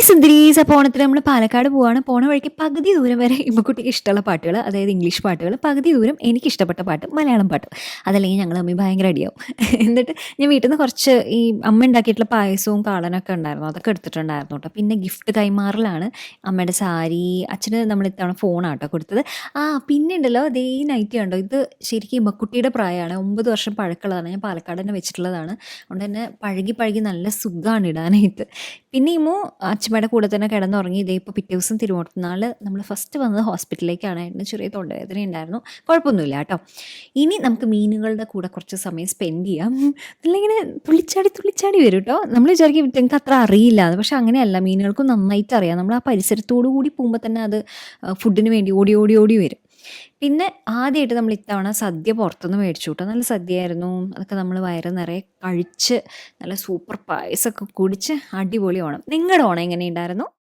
Hi സുന്ദരീസ് നമ്മൾ പാലക്കാട് പോവാണ്. പോണ വഴിക്ക് പകുതി ദൂരം വരെ ഇമ്മക്കുട്ടിക്ക് ഇഷ്ടമുള്ള പാട്ടുകൾ അതായത് ഇംഗ്ലീഷ് പാട്ടുകൾ പകുതി ദൂരം എനിക്ക് ഇഷ്ടപ്പെട്ട പാട്ട് മലയാളം പാട്ട്. അതല്ലെങ്കിൽ ഞങ്ങൾ അമ്മി ഭയങ്കര അടിയാവും. എന്നിട്ട് ഞാൻ വീട്ടിൽ നിന്ന് കുറച്ച് ഈ അമ്മ ഉണ്ടാക്കിയിട്ടുള്ള പായസവും കാളനൊക്കെ ഉണ്ടായിരുന്നു. അതൊക്കെ എടുത്തിട്ടുണ്ടായിരുന്നു കേട്ടോ. പിന്നെ ഗിഫ്റ്റ് കൈമാറലാണ് അമ്മയുടെ സാരി. അച്ഛന് നമ്മൾ ഇത്തവണ ഫോണാട്ടോ കൊടുത്തത്. ആ പിന്നെ ഉണ്ടല്ലോ അതേ നൈറ്റി ഉണ്ടോ ഇത് ശരിക്കും ഇമ്മക്കുട്ടിയുടെ പ്രായമാണ്. ഒമ്പത് വർഷം പഴക്കമുള്ളതാണ്. ഞാൻ പാലക്കാട് തന്നെ വെച്ചിട്ടുള്ളതാണ്. അതുകൊണ്ട് തന്നെ പഴകി പഴകി നല്ല സുഖമാണ് ഇടാനായിട്ട്. പിന്നെ ഇമു അച്ഛമ്മയുടെ കൂടെ തന്നെ കിടന്നുറങ്ങി ഇതേ ഇപ്പോൾ പിറ്റേ ദിവസം തിരുവോണത്തിനാൾ നമ്മൾ ഫസ്റ്റ് വന്നത് ഹോസ്പിറ്റലിലേക്കാണ് അതിന് ചെറിയ തൊണ്ടവേദന ഉണ്ടായിരുന്നു കുഴപ്പമൊന്നുമില്ല കേട്ടോ. ഇനി നമുക്ക് മീനുകളുടെ കൂടെ കുറച്ച് സമയം സ്പെൻഡ് ചെയ്യാം. ഇങ്ങനെ തുള്ളിച്ചാടി തുള്ളിച്ചാടി വരും കേട്ടോ. നമ്മൾ വിചാരിക്കും ഞങ്ങൾക്ക് അത്ര അറിയില്ല. പക്ഷെ അങ്ങനെയല്ല. മീനുകൾക്കും നന്നായിട്ട് അറിയാം. നമ്മൾ ആ പരിസരത്തോടു കൂടി പോകുമ്പോൾ തന്നെ അത് ഫുഡിന് വേണ്ടി ഓടി ഓടി ഓടി വരും. പിന്നെ ആദ്യമായിട്ട് നമ്മൾ ഇത്തവണ സദ്യ പുറത്തുനിന്ന് മേടിച്ചു കേട്ടോ. നല്ല സദ്യയായിരുന്നു. അതൊക്കെ നമ്മൾ വയറ് നിറയെ കഴിച്ച് നല്ല സൂപ്പർ പായസമൊക്കെ കുടിച്ച് അടിപൊളി ഓണം. നിങ്ങളുടെ ഓണം എങ്ങനെയുണ്ടായിരുന്നു